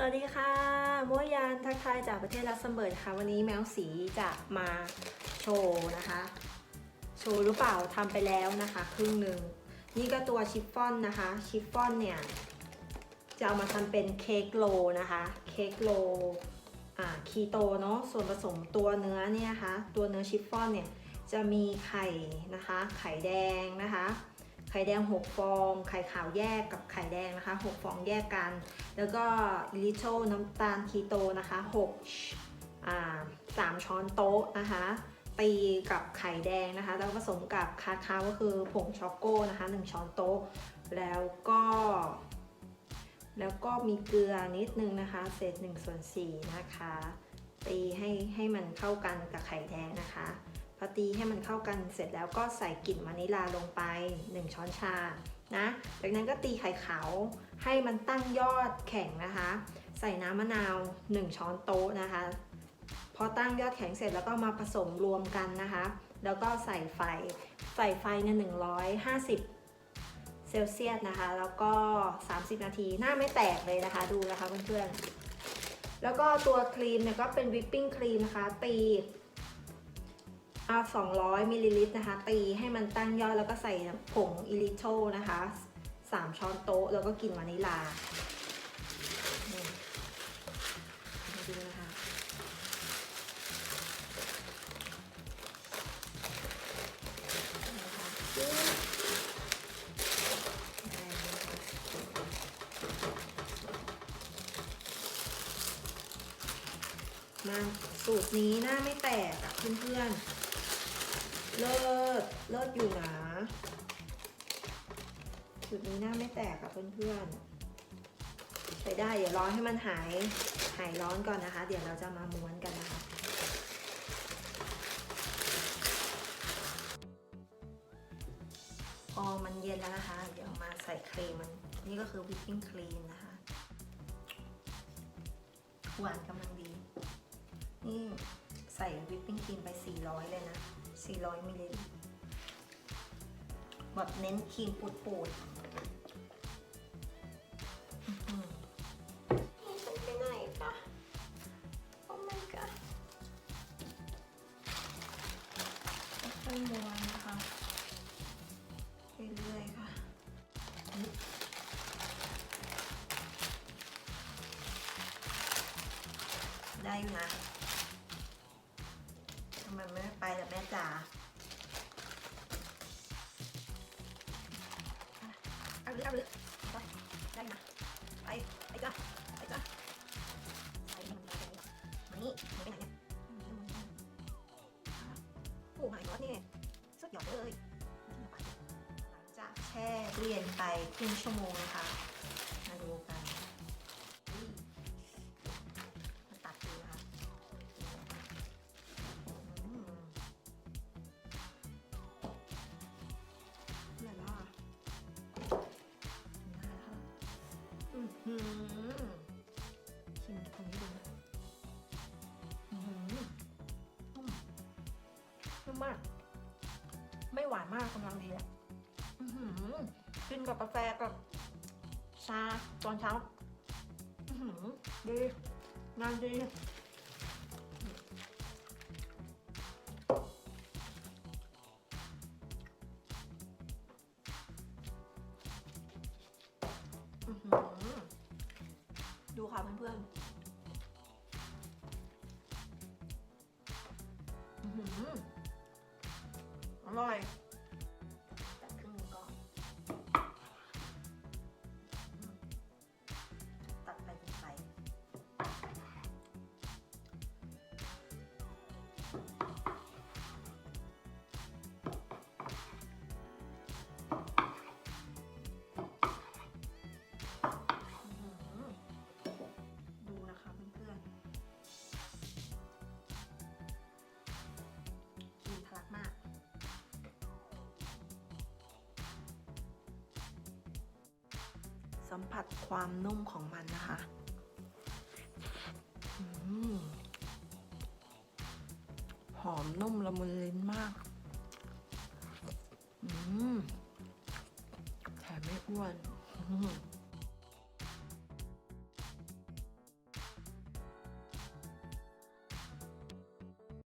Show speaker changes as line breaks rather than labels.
สวัสดีค่ะโมยานทักทายจากประเทศลักเซมเบิร์กค่ะ วันนี้แมวสีจะมาโชว์นะคะ โชว์หรือเปล่าทำไปแล้วนะคะ ครึ่งหนึ่งนี่ก็ตัวชิฟฟ่อนนะคะ ชิฟฟ่อนเนี่ย จะเอามาทำเป็นเค้กโลนะคะ เค้กโลอ่าคีโตเนาะส่วนผสมตัวเนื้อเนี่ยนะคะ ตัวเนื้อชิฟฟ่อนเนี่ยจะมีไข่นะคะ ไข่แดงนะคะ ไข่แดง 6 ฟอง ไข่ขาวแยกกับไข่แดงนะคะ 6 ฟองแยกกัน แล้วก็ลิโชน้ำตาลคีโตนะคะ6อ่า3ช้อนโต๊ะนะคะ ตีกับไข่แดงนะคะ แล้วผสมกับคาคาก็คือผงช็อกโก้นะคะ 1 ช้อนโต๊ะ แล้วก็ แล้วก็มีเกลือนิดนึงนะคะ เศษ1ส่วน4นะคะ ตีให้ให้มันเข้ากันกับไข่แดงนะคะ พอตีให้มันเข้ากันเสร็จแล้วก็ใส่กลิ่นวานิลาลงไป 1 ช้อนชานะ จากนั้นก็ตีไข่ขาวให้มันตั้งยอดแข็งนะคะ ใส่น้ำมะนาว 1 ช้อนโต๊ะนะคะ พอตั้งยอดแข็งเสร็จแล้วก็มาผสมรวมกันนะคะ แล้วก็ใส่ไฟ ใส่ไฟเนี่ย150เซลเซียสนะคะ แล้วก็ 30 นาที หน้าไม่แตกเลยนะคะ ดูนะคะเพื่อนๆ แล้วก็ตัวครีมเนี่ยก็เป็นวิปปิ้งครีมนะคะ ตี 200มิลลิลิตรนะคะ ตีให้มันตั้งยอดแล้วก็ใส่ผงอิลิโชนะคะ 3 ช้อนโต๊ะ แล้วก็กลิ่นวานิลานี่มาดูนะคะ มาสูตรนี้หน้าไม่แตกอะเพื่อนๆ เลิศเลิศอยู่นะสูตรนี้หน้าไม่แตกอะเพื่อนๆใช้ได้เดี๋ยวรอให้มันหายหายร้อนก่อนนะคะ เดี๋ยวเราจะมาม้วนกันนะคะพอมันเย็นแล้วนะคะ เดี๋ยวมาใส่ครีมมันนี่ก็คือวิปปิ้งครีมนะคะหวานกำลังดี นี่ใส่วิปปิ้งครีมไป 400 เลยนะ 400มิลลิลิตรแบบเน้นครีมปูดๆอื้อหือนี่ฉันไปไหนปะโอ้ my god ค่อยๆม้วนนะคะเรื่อยๆค่ะได้อยู่นะ ทำไมไม่ไปแล่ะแม่จ๋าเอาเลยเอาเลยไปได้นะไปไปจ้ะไปจ้ะใส่มันมานี่มันไปไหนเนี่ยโอ้หายร้อนนี่สุดยอดเลยหลังจากแช่ตู้เย็นไปครึ่งชั่วโมงนะคะ อือหือชิมตรงนี้ดูนะอือหือนุ่มนุ่มมาก ไม่หวานมากกำลังดีอะอือหือกินกับกาแฟกับชาตอนเช้าดีงานดี เพื่อนๆอื้อหืออร่อย มผัสความนุ่มของมันนะคะอหอมนุ่มละมุนลิ้นมากอืมแถมไม่อ้วนอ